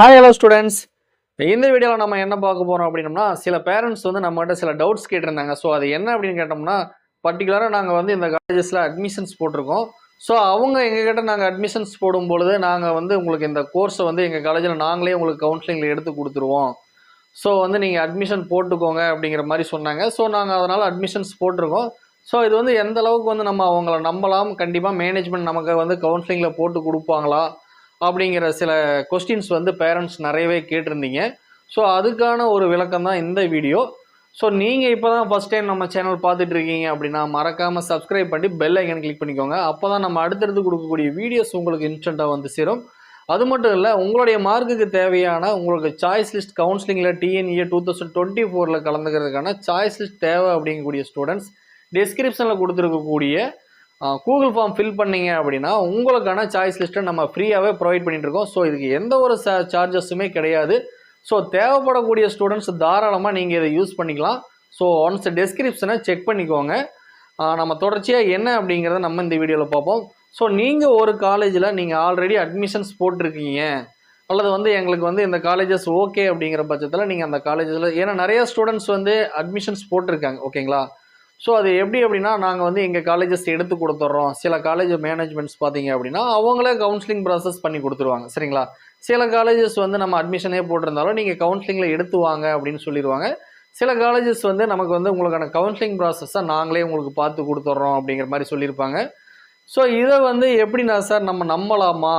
Hi hello students இந்த வீடியோவில் நம்ம என்ன பார்க்க போகிறோம் அப்படின்னம்னா சில பேரண்ட்ஸ் வந்து நம்மகிட்ட சில டவுட்ஸ் கேட்டிருந்தாங்க. ஸோ அது என்ன அப்படின்னு கேட்டோம்னா பர்டிகுலராக நாங்கள் வந்து இந்த காலேஜஸில் அட்மிஷன்ஸ் போட்டிருக்கோம். ஸோ அவங்க எங்ககிட்ட நாங்கள் அட்மிஷன்ஸ் போடும்பொழுது நாங்கள் வந்து உங்களுக்கு இந்த கோர்ஸை வந்து எங்கள் காலேஜில் நாங்களே உங்களுக்கு கவுன்சிலிங்கில் எடுத்து கொடுத்துருவோம். ஸோ வந்து நீங்கள் அட்மிஷன் போட்டுக்கோங்க அப்படிங்கிற மாதிரி சொன்னாங்க. ஸோ நாங்கள் அதனால் அட்மிஷன்ஸ் போட்டிருக்கோம். ஸோ இது வந்து எந்த அளவுக்கு வந்து நம்ம அவங்கள நம்பலாம் கண்டிப்பாக மேனேஜ்மெண்ட் நமக்கு வந்து கவுன்சிலிங்கில் போட்டு கொடுப்பாங்களா? அப்படிங்கிற சில கொஸ்டின்ஸ் வந்து பேரண்ட்ஸ் நிறையவே கேட்டிருந்தீங்க. ஸோ அதுக்கான ஒரு விளக்கம் தான் இந்த வீடியோ ஸோ நீங்கள் இப்போ தான் ஃபஸ்ட் டைம் நம்ம சேனல் பார்த்துட்டு இருக்கீங்க அப்படின்னா மறக்காமல் சப்ஸ்கிரைப் பண்ணி பெல் ஐக்கன் கிளிக் பண்ணிக்கோங்க. அப்போ தான் நம்ம அடுத்தடுத்து கொடுக்கக்கூடிய வீடியோஸ் உங்களுக்கு இன்ஸ்டண்ட்டாக வந்து சேரும். அது மட்டும் இல்லை உங்களுடைய மார்க்குக்கு தேவையான உங்களுக்கு சாய்ஸ் லிஸ்ட் கவுன்சிலிங்கில் டிஎன்இஏ டூ தௌசண்ட் டுவெண்ட்டி ஃபோரில் கலந்துக்கிறதுக்கான சாய்ஸ் லிஸ்ட் தேவை அப்படிங்கக்கூடிய ஸ்டூடெண்ட்ஸ் டிஸ்கிரிப்ஷனில் கொடுத்துருக்கக்கூடிய கூகுள் ஃபார்ம் ஃபில் பண்ணீங்க அப்படின்னா உங்களுக்கான சாய்ஸ் லிஸ்ட்டை நம்ம ஃப்ரீயாகவே ப்ரொவைட் பண்ணிட்டு இருக்கோம். ஸோ இதுக்கு எந்த ஒரு சார்ஜஸுமே கிடையாது. ஸோ தேவைப்படக்கூடிய ஸ்டூடெண்ட்ஸ் தாராளமாக நீங்கள் இதை யூஸ் பண்ணிக்கலாம். ஸோ ஒன்ஸ் டெஸ்கிரிப்ஷனை செக் பண்ணிக்கோங்க. நம்ம தொடர்ச்சியாக என்ன அப்படிங்கிறத நம்ம இந்த வீடியோவில் பார்ப்போம். ஸோ நீங்கள் ஒரு காலேஜில் நீங்கள் ஆல்ரெடி அட்மிஷன்ஸ் போட்டிருக்கீங்க. அல்லது வந்து எங்களுக்கு வந்து இந்த காலேஜஸ் ஓகே அப்படிங்கிற பட்சத்தில் நீங்கள் அந்த காலேஜில் ஏன்னா நிறைய ஸ்டூடெண்ட்ஸ் வந்து அட்மிஷன்ஸ் போட்டிருக்காங்க. ஓகேங்களா ஸோ அது எப்படி அப்படின்னா நாங்கள் வந்து எங்கள் காலேஜஸ் எடுத்து கொடுத்துட்றோம் சில காலேஜ் மேனேஜ்மெண்ட்ஸ் பார்த்தீங்க அப்படின்னா அவங்களே கவுன்சிலிங் ப்ராசஸ் பண்ணி கொடுத்துருவாங்க. சரிங்களா? சில காலேஜஸ் வந்து நம்ம அட்மிஷனே போட்டிருந்தாலும் நீங்கள் கவுன்சிலிங்கில் எடுத்து வாங்க அப்படின்னு சொல்லிடுவாங்க சில காலேஜஸ் வந்து நமக்கு வந்து உங்களுக்கான கவுன்சிலிங் ப்ராசஸை நாங்களே உங்களுக்கு பார்த்து கொடுத்துட்றோம் அப்படிங்கிற மாதிரி சொல்லியிருப்பாங்க ஸோ இதை வந்து எப்படின்னா சார் நம்ம நம்பலாமா?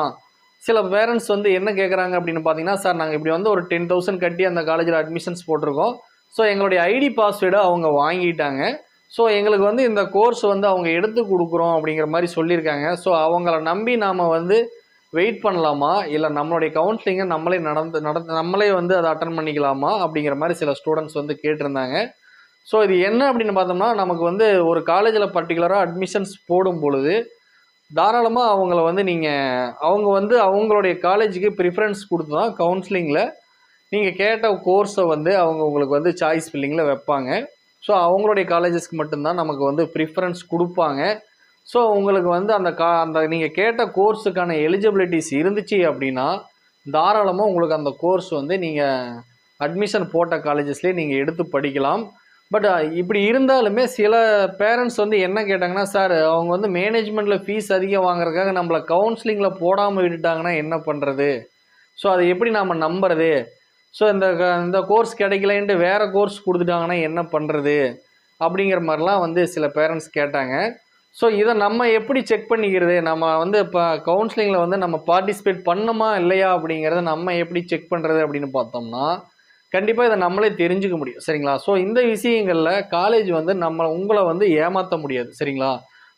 சில பேரண்ட்ஸ் வந்து என்ன கேட்குறாங்க அப்படின்னு பார்த்தீங்கன்னா சார் நாங்கள் இப்படி வந்து ஒரு டென் தௌசண்ட் கட்டி அந்த காலேஜில் அட்மிஷன்ஸ் போட்டிருக்கோம். ஸோ எங்களுடைய ஐடி பாஸ்வேர்டை அவங்க வாங்கிட்டாங்க. ஸோ எங்களுக்கு வந்து இந்த கோர்ஸ் வந்து அவங்க எடுத்து கொடுக்குறோம் அப்படிங்கிற மாதிரி சொல்லியிருக்காங்க. ஸோ அவங்கள நம்பி நாம் வந்து வெயிட் பண்ணலாமா? இல்லை நம்மளுடைய கவுன்சிலிங்கை நம்மளே நடந்து நடந்து நம்மளே வந்து அதை அட்டன் பண்ணிக்கலாமா? அப்படிங்கிற மாதிரி சில ஸ்டூடெண்ட்ஸ் வந்து கேட்டிருந்தாங்க. ஸோ இது என்ன அப்படின்னு பார்த்தோம்னா நமக்கு வந்து ஒரு காலேஜில் பர்டிகுலராக அட்மிஷன்ஸ் போடும் பொழுது தாராளமாக அவங்கள வந்து நீங்கள் அவங்க வந்து அவங்களுடைய காலேஜுக்கு ப்ரிஃபரன்ஸ் கொடுத்து தான் கவுன்சிலிங்கில் நீங்கள் கேட்ட கோர்ஸை வந்து அவங்க உங்களுக்கு வந்து சாய்ஸ் ஃபில்லிங்கில் வைப்பாங்க. ஸோ அவங்களுடைய காலேஜஸ்க்கு மட்டும்தான் நமக்கு வந்து ப்ரிஃபரன்ஸ் கொடுப்பாங்க. ஸோ உங்களுக்கு வந்து அந்த கா அந்த நீங்கள் கேட்ட கோர்ஸுக்கான எலிஜிபிலிட்டிஸ் இருந்துச்சு அப்படின்னா தாராளமாக உங்களுக்கு அந்த கோர்ஸ் வந்து நீங்கள் அட்மிஷன் போட்ட காலேஜஸ்லேயே நீங்கள் எடுத்து படிக்கலாம். பட் இப்படி இருந்தாலுமே சில பேரண்ட்ஸ் வந்து என்ன கேட்டாங்கன்னா சார் அவங்க வந்து மேனேஜ்மெண்ட்டில் ஃபீஸ் அதிகம் வாங்குறதுக்காக நம்மளை கவுன்சிலிங்கில் போடாமல் விட்டுட்டாங்கன்னா என்ன பண்ணுறது ஸோ அதை எப்படி நாம் நம்புறது? ஸோ இந்த க- இந்த கோர்ஸ் கிடைக்கலன்ட்டு வேறு கோர்ஸ் கொடுத்துட்டாங்கன்னா என்ன பண்ணுறது அப்படிங்கிற மாதிரிலாம் வந்து சில பேரண்ட்ஸ் கேட்டாங்க. ஸோ இதை நம்ம எப்படி செக் பண்ணிக்கிறது? நம்ம வந்து இப்போ கவுன்சிலிங்கில் வந்து நம்ம பார்ட்டிசிபேட் பண்ணோமா இல்லையா அப்படிங்கிறத நம்ம எப்படி செக் பண்ணுறது அப்படின்னு பார்த்தோம்னா கண்டிப்பாக இதை நம்மளே தெரிஞ்சுக்க முடியும். சரிங்களா? ஸோ இந்த விஷயங்களில் காலேஜ் வந்து நம்ம உங்களை வந்து ஏமாற்ற முடியாது. சரிங்களா?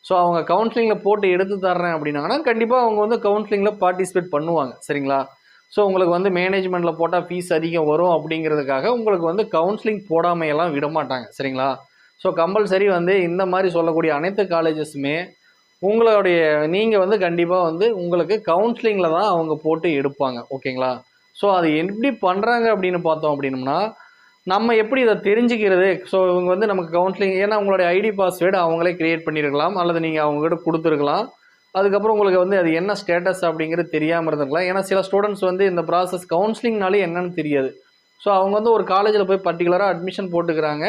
ஸோ அவங்க கவுன்சிலிங்கில் போட்டு எடுத்து தர்றேன் அப்படின்னாங்கன்னா கண்டிப்பாக அவங்க வந்து கவுன்சிலிங்கில் பார்ட்டிசிபேட் பண்ணுவாங்க. சரிங்களா? ஸோ உங்களுக்கு வந்து மேனேஜ்மெண்ட்டில் போட்டால் ஃபீஸ் அதிகம் வரும் அப்படிங்கிறதுக்காக உங்களுக்கு வந்து கவுன்சிலிங் போடாமையெல்லாம் விட மாட்டாங்க சரிங்களா? ஸோ கம்பல்சரி வந்து இந்த மாதிரி சொல்லக்கூடிய அனைத்து காலேஜஸுமே உங்களுடைய நீங்கள் வந்து கண்டிப்பாக வந்து உங்களுக்கு கவுன்சிலிங்கில் தான் அவங்க போட்டு எடுப்பாங்க. ஓகேங்களா? ஸோ அது எப்படி பண்ணுறாங்க அப்படின்னு பார்த்தோம் அப்படின்னம்னா நம்ம எப்படி இதை தெரிஞ்சுக்கிறது? ஸோ இவங்க வந்து நமக்கு கவுன்சிலிங் ஏன்னா உங்களுடைய ஐடி பாஸ்வேர்டு அவங்களே க்ரியேட் பண்ணியிருக்கலாம் அல்லது நீங்கள் அவங்ககிட்ட கொடுத்துருக்கலாம். அதுக்கப்புறம் உங்களுக்கு வந்து அது என்ன ஸ்டேட்டஸ் அப்படிங்கிறது தெரியாமல் இருந்திருக்கலாம். ஏன்னா சில ஸ்டூடெண்ட்ஸ் வந்து இந்த ப்ராசஸ் கவுன்சிலிங்னாலே என்னன்னு தெரியாது. ஸோ அவங்க வந்து ஒரு காலேஜில் போய் பர்டிகுலராக அட்மிஷன் போட்டுக்கிறாங்க.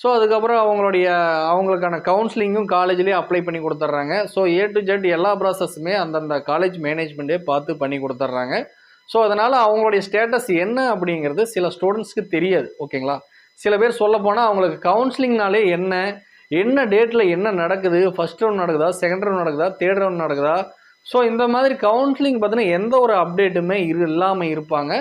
ஸோ அதுக்கப்புறம் அவங்களுடைய அவங்களுக்கான கவுன்சிலிங்கும் காலேஜ்லேயே அப்ளை பண்ணி கொடுத்துட்றாங்க. ஸோ ஏ டு ஜெட் எல்லா ப்ராசஸுமே அந்தந்த காலேஜ் மேனேஜ்மெண்ட்டே பார்த்து பண்ணி கொடுத்துட்றாங்க. ஸோ அதனால் அவங்களுடைய ஸ்டேட்டஸ் என்ன அப்படிங்கிறது சில ஸ்டூடெண்ட்ஸ்க்கு தெரியாது. ஓகேங்களா சில பேர் சொல்ல போனால் அவங்களுக்கு கவுன்சிலிங்னாலே என்ன? என்ன டேட்டில் என்ன நடக்குது? ஃபஸ்ட் ரவுண்ட் நடக்குதா? செகண்ட் ரவுண்ட் நடக்குதா? தேர்ட் ரவுண்ட் நடக்குதா? ஸோ இந்த மாதிரி கவுன்சிலிங் பார்த்தீங்கன்னா எந்த ஒரு அப்டேட்டுமே இரு இல்லாமல் இருப்பாங்க.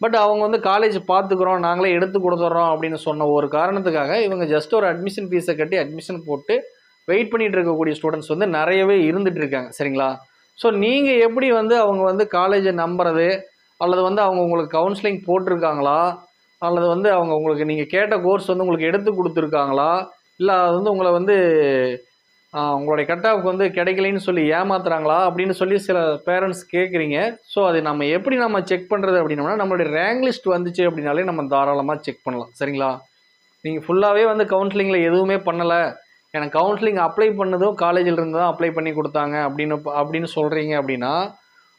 பட் அவங்க வந்து காலேஜ் பார்த்துக்குறோம் நாங்களே எடுத்து கொடுத்துட்றோம் அப்படின்னு சொன்ன ஒரு காரணத்துக்காக இவங்க ஜஸ்ட் ஒரு அட்மிஷன் ஃபீஸை கட்டி அட்மிஷன் போட்டு வெயிட் பண்ணிகிட்டு இருக்கக்கூடிய ஸ்டூடெண்ட்ஸ் வந்து நிறையவே இருந்துகிட்டு இருக்காங்க. சரிங்களா? ஸோ நீங்கள் எப்படி வந்து அவங்க வந்து காலேஜை நம்புறது? அல்லது வந்து அவங்க உங்களுக்கு கவுன்சிலிங் போட்டிருக்காங்களா? அல்லது வந்து அவங்க உங்களுக்கு நீங்கள் கேட்ட கோர்ஸ் வந்து உங்களுக்கு எடுத்து கொடுத்துருக்காங்களா? இல்லை அது வந்து உங்களை வந்து உங்களுடைய உங்களுடைய ஆஃப் வந்து கிடைக்கலைன்னு சொல்லி ஏமாத்துறாங்களா அப்படின்னு சொல்லி சில பேரண்ட்ஸ் கேட்குறீங்க ஸோ அது நம்ம எப்படி நம்ம செக் பண்ணுறது அப்படின்னோம்னா நம்மளுடைய ரேங்க் லிஸ்ட் வந்துச்சு அப்படின்னாலே நம்ம தாராளமாக செக் பண்ணலாம். சரிங்களா? நீங்கள் ஃபுல்லாகவே வந்து கவுன்சிலிங்கில் எதுவுமே பண்ணலை. எனக்கு கவுன்சிலிங் அப்ளை பண்ணதும் காலேஜில் இருந்து தான் அப்ளை பண்ணி கொடுத்தாங்க அப்படின்னு அப்படின்னு சொல்கிறீங்க அப்படின்னா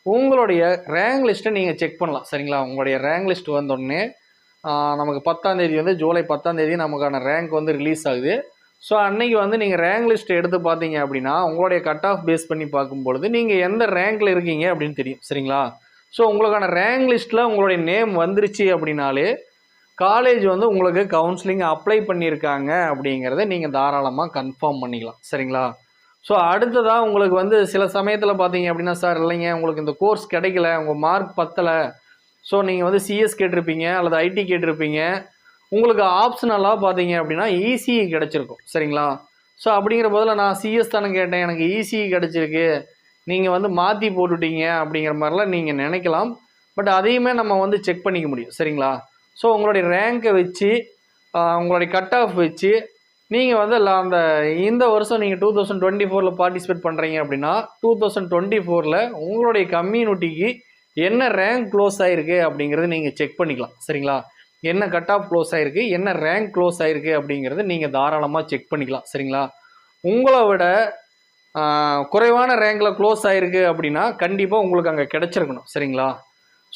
உங்களுடைய ரேங்க் லிஸ்ட்டை நீங்கள் செக் பண்ணலாம். சரிங்களா? உங்களுடைய ரேங்க் லிஸ்ட் வந்தோடனே நமக்கு பத்தாம் தேதி வந்து ஜூலை பத்தாம் தேதி நமக்கான ரேங்க் வந்து ரிலீஸ் ஆகுது. ஸோ அன்னைக்கு வந்து நீங்கள் ரேங்க் லிஸ்ட் எடுத்து பார்த்தீங்க அப்படின்னா உங்களுடைய கட் ஆஃப் பேஸ் பண்ணி பார்க்கும்பொழுது நீங்கள் எந்த ரேங்கில் இருக்கீங்க அப்படின்னு தெரியும். சரிங்களா? ஸோ உங்களுக்கான ரேங்க் லிஸ்ட்டில் உங்களுடைய நேம் வந்துருச்சு அப்படின்னாலே காலேஜ் வந்து உங்களுக்கு கவுன்சிலிங் அப்ளை பண்ணியிருக்காங்க அப்படிங்கிறத நீங்கள் தாராளமாக கன்ஃபார்ம் பண்ணிக்கலாம். சரிங்களா? ஸோ அடுத்ததாக உங்களுக்கு வந்து சில சமயத்தில் பார்த்தீங்க அப்படின்னா சார் இல்லைங்க உங்களுக்கு இந்த கோர்ஸ் கிடைக்கல உங்கள் மார்க் பத்தலை. ஸோ நீங்கள் வந்து சிஎஸ் கேட்டிருப்பீங்க அல்லது ஐடி கேட்டிருப்பீங்க. உங்களுக்கு ஆப்ஷனலாக பார்த்தீங்க அப்படின்னா இசிஇ கிடச்சிருக்கும். சரிங்களா? ஸோ அப்படிங்கிற போதில் நான் சிஎஸ் தானே கேட்டேன். எனக்கு இசிஇ கிடச்சிருக்கு. நீங்கள் வந்து மாற்றி போட்டுட்டீங்க அப்படிங்கிற மாதிரிலாம் நீங்கள் நினைக்கலாம். பட் அதையுமே நம்ம வந்து செக் பண்ணிக்க முடியும். சரிங்களா? ஸோ உங்களுடைய ரேங்கை வச்சு உங்களுடைய கட் ஆஃப் வச்சு நீங்கள் வந்து அந்த இந்த வருஷம் நீங்கள் டூ தௌசண்ட் டுவெண்ட்டி ஃபோரில் பார்ட்டிசிபேட் பண்ணுறீங்க அப்படின்னா டூ தௌசண்ட் டுவெண்ட்டி ஃபோரில் உங்களுடைய கம்யூனிட்டிக்கு என்ன ரேங்க் க்ளோஸ் ஆகிருக்கு அப்படிங்கிறது நீங்கள் செக் பண்ணிக்கலாம். சரிங்களா? என்ன கட் ஆஃப் க்ளோஸ் ஆகிருக்கு என்ன ரேங்க் க்ளோஸ் ஆகிருக்கு அப்படிங்கிறது நீங்கள் தாராளமாக செக் பண்ணிக்கலாம். சரிங்களா? உங்களை விட குறைவான ரேங்கில் க்ளோஸ் ஆகிருக்கு அப்படின்னா கண்டிப்பாக உங்களுக்கு அங்கே கிடச்சிருக்கணும். சரிங்களா?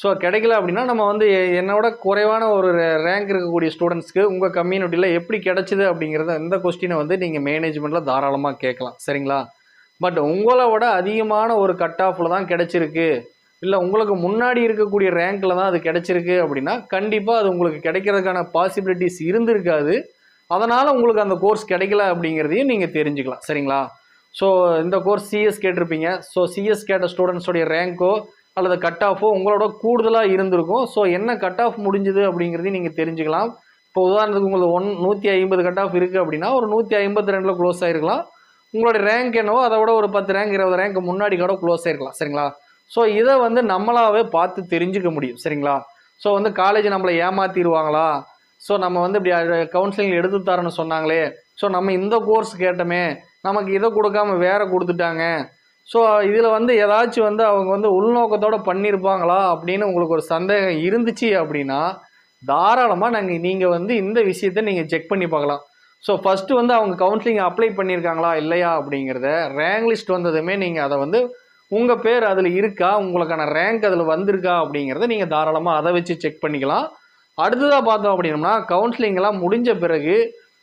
ஸோ கிடைக்கல அப்படின்னா நம்ம வந்து எ- என்னோட குறைவான ஒரு ரேங்க் இருக்கக்கூடிய ஸ்டூடெண்ட்ஸ்க்கு உங்கள் கம்யூனிட்டியில் எப்படி கிடைச்சிது அப்படிங்கிறத இந்த கொஸ்டினை வந்து நீங்கள் மேனேஜ்மெண்ட்டில் தாராளமாக கேட்கலாம். சரிங்களா? பட் உங்களை விட அதிகமான ஒரு கட் ஆஃபில் தான் கிடச்சிருக்கு. இல்லை உங்களுக்கு முன்னாடி இருக்கக்கூடிய ரேங்க்கில் தான் அது கிடைச்சிருக்கு அப்படின்னா கண்டிப்பாக அது உங்களுக்கு கிடைக்கிறதுக்கான பாசிபிலிட்டிஸ் இருந்திருக்காது. அதனால் உங்களுக்கு அந்த கோர்ஸ் கிடைக்கல அப்படிங்கிறதையும் நீங்கள் தெரிஞ்சுக்கலாம். சரிங்களா? ஸோ இந்த கோர்ஸ் சிஎஸ் கேட்டிருப்பீங்க. ஸோ சிஎஸ் கேட்ட ஸ்டூடெண்ட்ஸோடைய ரேங்க்கோ அல்லது கட் ஆஃபோ உங்களோட கூடுதலாக இருந்திருக்கும். ஸோ என்ன கட் ஆஃப் முடிஞ்சுது அப்படிங்கிறதையும் நீங்கள் தெரிஞ்சுக்கலாம். இப்போ உதாரணத்துக்கு உங்களுக்கு ஒன் நூற்றி ஐம்பது கட் ஆஃப் இருக்குது அப்படின்னா ஒரு நூற்றி ஐம்பத்தி ரெண்டில் க்ளோஸ் ஆகிருக்கலாம் உங்களோட ரேங்க் என்னவோ அதை விட ஒரு பத்து ரேங்க் இருபது ரேங்க் முன்னாடி கூட க்ளோஸ் ஆகிருக்கலாம் சரிங்களா? ஸோ இதை வந்து நம்மளாவே பார்த்து தெரிஞ்சுக்க முடியும் சரிங்களா? ஸோ வந்து காலேஜ் நம்மளை ஏமாத்திடுவாங்களா? ஸோ நம்ம வந்து இப்படி கவுன்சிலிங் எடுத்து தரேன்னு சொன்னாங்களே. ஸோ நம்ம இந்த கோர்ஸ் கேட்டோமே நமக்கு இதை கொடுக்காம வேற கொடுத்துட்டாங்க. ஸோ இதில் வந்து ஏதாச்சும் வந்து அவங்க வந்து உள்நோக்கத்தோடு பண்ணியிருப்பாங்களா அப்படின்னு உங்களுக்கு ஒரு சந்தேகம் இருந்துச்சு அப்படின்னா தாராளமாக நாங்கள் நீங்கள் வந்து இந்த விஷயத்த நீங்கள் செக் பண்ணி பார்க்கலாம். ஸோ ஃபஸ்ட்டு வந்து அவங்க கவுன்சிலிங் அப்ளை பண்ணியிருக்காங்களா இல்லையா அப்படிங்கிறத ரேங்க் லிஸ்ட் வந்ததுமே நீங்கள் அதை வந்து உங்கள் பேர் அதில் இருக்கா? உங்களுக்கான ரேங்க் அதில் வந்திருக்கா? அப்படிங்கிறத நீங்கள் தாராளமாக அதை வச்சு செக் பண்ணிக்கலாம். அடுத்ததாக பார்த்தோம் அப்படின்னம்னா கவுன்சிலிங்கெல்லாம் முடிஞ்ச பிறகு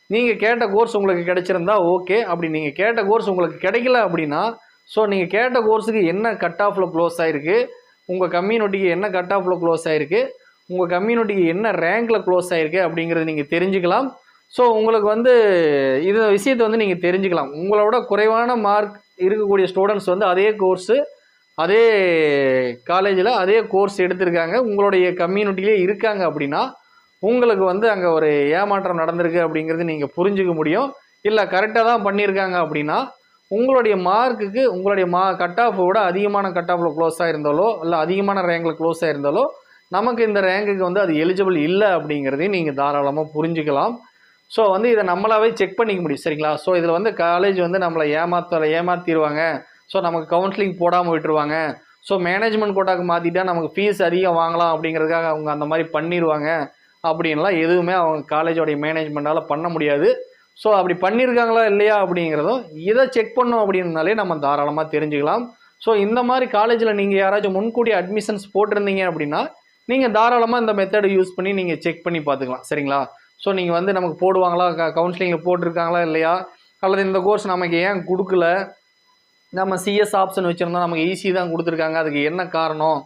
நீங்கள் கேட்ட கோர்ஸ் உங்களுக்கு கிடைச்சிருந்தா ஓகே அப்படி நீங்கள் கேட்ட கோர்ஸ் உங்களுக்கு கிடைக்கல அப்படின்னா ஸோ நீங்கள் கேட்ட கோர்ஸுக்கு என்ன கட் ஆஃபில் க்ளோஸ் ஆகிருக்கு உங்கள் கம்யூனிட்டிக்கு என்ன கட் ஆஃபில் க்ளோஸ் ஆகிருக்கு உங்கள் கம்யூனிட்டிக்கு என்ன ரேங்க்கில் க்ளோஸ் ஆகிருக்கு அப்படிங்கிறத நீங்கள் தெரிஞ்சுக்கலாம். ஸோ உங்களுக்கு வந்து இது விஷயத்தை வந்து நீங்கள் தெரிஞ்சுக்கலாம். உங்களோட குறைவான மார்க் இருக்கக்கூடிய ஸ்டூடெண்ட்ஸ் வந்து அதே கோர்ஸு அதே காலேஜில் அதே கோர்ஸ் எடுத்திருக்காங்க. உங்களுடைய கம்யூனிட்டிலே இருக்காங்க அப்படின்னா உங்களுக்கு வந்து அங்கே ஒரு ஏமாற்றம் நடந்திருக்கு அப்படிங்கிறது நீங்கள் புரிஞ்சுக்க முடியும். இல்லை கரெக்டாக தான் பண்ணியிருக்காங்க அப்படின்னா உங்களுடைய மார்க்குக்கு உங்களுடைய மா கட் ஆஃபோட விட அதிகமான கட் ஆஃபில் க்ளோஸ் ஆகிருந்தாலோ இல்லை அதிகமான ரேங்கில் க்ளோஸ் ஆகிருந்தாலோ நமக்கு இந்த ரேங்குக்கு வந்து அது எலிஜிபிள் இல்லை அப்படிங்கிறதையும் நீங்கள் தாராளமாக புரிஞ்சுக்கலாம். ஸோ வந்து இதை நம்மளாவே செக் பண்ணிக்க முடியும் சரிங்களா? ஸோ இதில் வந்து காலேஜ் வந்து நம்மளை ஏமாத்த ஏமாத்திடுவாங்க ஸோ நமக்கு கவுன்சிலிங் போடாமல் விட்டுருவாங்க. ஸோ மேனேஜ்மெண்ட் கோட்டாக்கு மாற்றிட்டா நமக்கு ஃபீஸ் அதிகம் வாங்கலாம் அப்படிங்கிறதுக்காக அவங்க அந்த மாதிரி பண்ணிடுவாங்க அப்படின்லாம் எதுவுமே அவங்க காலேஜோடைய மேனேஜ்மெண்ட்டால் பண்ண முடியாது. ஸோ அப்படி பண்ணியிருக்காங்களா இல்லையா அப்படிங்கிறதும் இதை செக் பண்ணோம் அப்படின்னாலே நம்ம தாராளமாக தெரிஞ்சுக்கலாம். ஸோ இந்த மாதிரி காலேஜில் நீங்கள் யாராச்சும் முன்கூட்டி அட்மிஷன்ஸ் போட்டிருந்தீங்க அப்படின்னா நீங்கள் தாராளமாக இந்த மெத்தடை யூஸ் பண்ணி நீங்கள் செக் பண்ணி பார்த்துக்கலாம் சரிங்களா? ஸோ நீங்கள் வந்து நமக்கு போடுவாங்களா? க கவுன்சிலிங்கில் போட்டிருக்காங்களா? இல்லையா? அல்லது இந்த கோர்ஸ் நமக்கு ஏன் கொடுக்கல? நம்ம சிஎஸ் ஆப்ஷன் வச்சுருந்தோம் நமக்கு ஈஸி தான் கொடுத்துருக்காங்க. அதுக்கு என்ன காரணம்?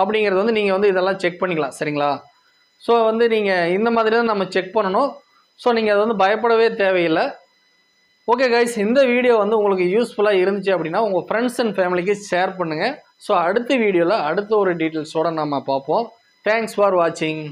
அப்படிங்கிறது வந்து நீங்கள் வந்து இதெல்லாம் செக் பண்ணிக்கலாம். சரிங்களா? ஸோ வந்து நீங்கள் இந்த மாதிரி தான் நம்ம செக் பண்ணணும். ஸோ நீங்கள் அதை வந்து பயப்படவே தேவையில்லை. ஓகே கைஸ் இந்த வீடியோ வந்து உங்களுக்கு யூஸ்ஃபுல்லாக இருந்துச்சு அப்படின்னா உங்கள் ஃப்ரெண்ட்ஸ் அண்ட் ஃபேமிலிக்கு ஷேர் பண்ணுங்கள் ஸோ அடுத்த வீடியோவில் அடுத்த ஒரு டீட்டெயில்ஸோடு நம்ம பார்ப்போம். தேங்க்ஸ் ஃபார் வாட்சிங்